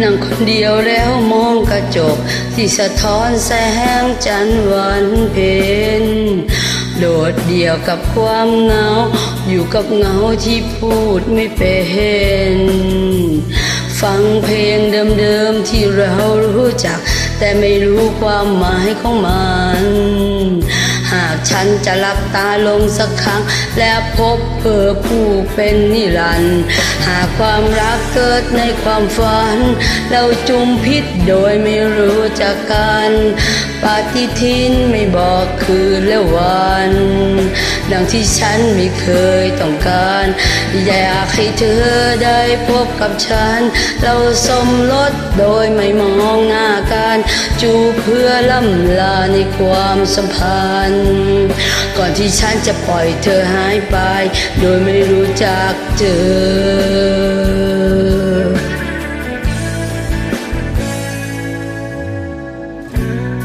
นั่งคนเดียวแล้วมองกระจก ที่สะท้อนแสงจันทร์วันเพ็ญโดดเดี่ยวกับความเหงา อยู่กับเหงาที่พูดไม่เป็นฟังเพลงเดิมๆที่เรารู้จัก แต่ไม่รู้ความหมายของมัน หากฉันจะหลับตาลงสักครั้ง และพบเธอผู้เป็นนิรันดร์หากความรักเกิดในความฝัน เราจุมพิษโดยไม่รู้จักกันปฏิทินไม่บอกคืนและวัน ดังที่ฉันไม่เคยต้องการ อยากให้เธอได้พบกับฉัน เราสมรสโดยไม่มองหน้า จูบเพื่อล่ำลาในความสัมพันธ์ ก่อนที่ฉันจะปล่อยเธอหายไป โดยไม่รู้จักเธอ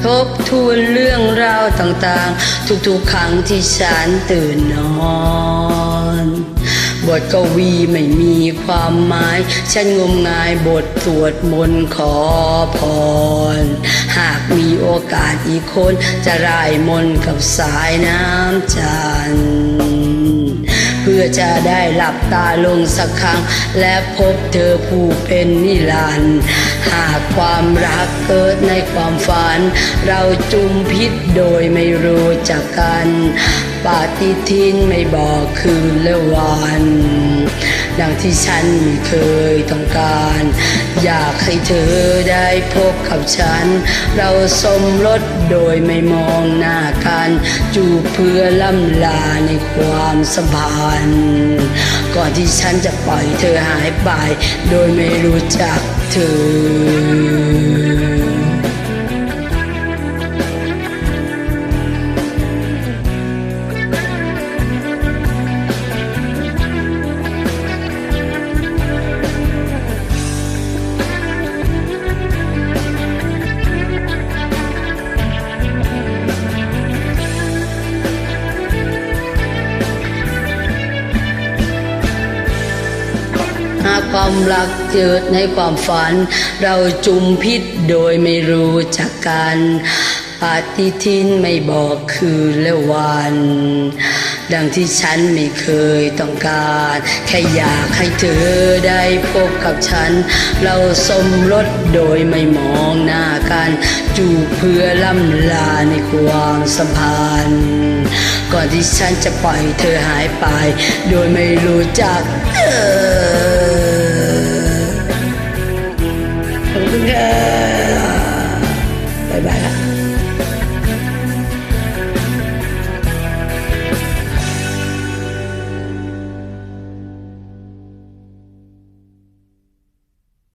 ทบทวนเรื่องราวต่างๆ ทุกๆครั้งที่ฉันตื่นนอน บทกวีไม่มีความหมาย ฉันงมงายบทสวดมนต์ขอพร หากมีโอกาสอีกคน จะร่ายมนต์กับสายน้ำจันทร์ พื่อจะได้หลับตาลงสักครั้ง และพบเธอผู้เป็นนิรันดร์หากความรักเกิดในความฝัน เราจุมพิษโดยไม่รู้จักกัน ปฏิทินไม่บอกคืนและวัน ดังที่ฉันเคยต้องการ อยากให้เธอได้พบกับฉัน เราสมรสโดยไม่มองหน้ากัน จูบเพื่อล่ำลาในความสัมพันธ์ก่อนที่ฉันจะปล่อยเธอหายไป โดยไม่รู้จักเธอ ความรักเกิดในความฝัน เราจุมพิษโดยไม่รู้จักกันปฏิทินไม่บอกคืนและวัน ดังที่ฉันไม่เคยต้องการ แค่อยากให้เธอได้พบกับฉัน เราสมรสโดยไม่มองหน้ากัน จูบเพื่อล่ำลาในความสัมพันธ์ก่อนที่ฉันจะปล่อยเธอหายไป โดยไม่รู้จักเธอ ขอบ